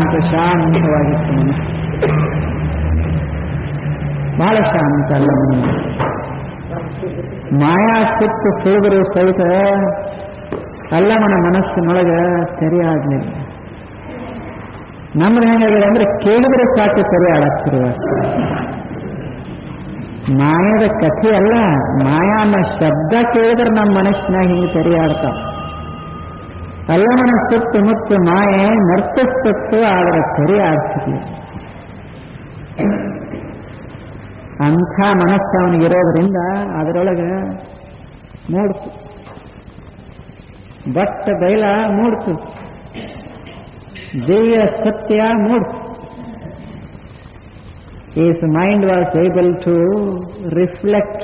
ಪ್ರಶಾಂತವಾಗಿತ್ತು ಶಾಂತವಾಗಿರ್ತೇನೆ. ಬಹಳ ಶಾಂತ ಅಲ್ಲ. ಮಾಯಾ ಸುತ್ತು ಸುಳಿದರು ಸಹಿತ ಅಲ್ಲಮನ ಮನಸ್ಸಿನೊಳಗೆ ಸರಿಯಾಗಲಿಲ್ಲ. ನಮ್ದು ಹೆಂಗಾಗಿದೆ ಅಂದ್ರೆ ಕೇಳಿದ್ರೆ ಸಾಕು ಸರಿ ಆಗತ್ತಿರುವ ಮಾಯದ ಕಥೆ ಅಲ್ಲ ಮಾಯಾ ಅನ್ನೋ ಶಬ್ದ ಕೇಳಿದ್ರೆ ನಮ್ಮ ಮನಸ್ಸಿನಾಗ ಹಿಂಗೆ ಸರಿ ಅಲ್ಲಮನ ಸುತ್ತು ಮುತ್ತು ಮಾಯೆ ನರ್ತಸ್ತತ್ತು ಆದರೆ ಸರಿ ಆಗ್ತಿಲ್ಲ ಅಂಥ ಮನಸ್ಸು ಅವನಿಗಿರೋದ್ರಿಂದ ಅದರೊಳಗೆ ಮೂಡ್ತು ಬಟ್ಟ ಬೈಲ ಮೂಡ್ತು ದಿವ್ಯ ಸತ್ಯ ಮೂಡ್ತು His mind was able to reflect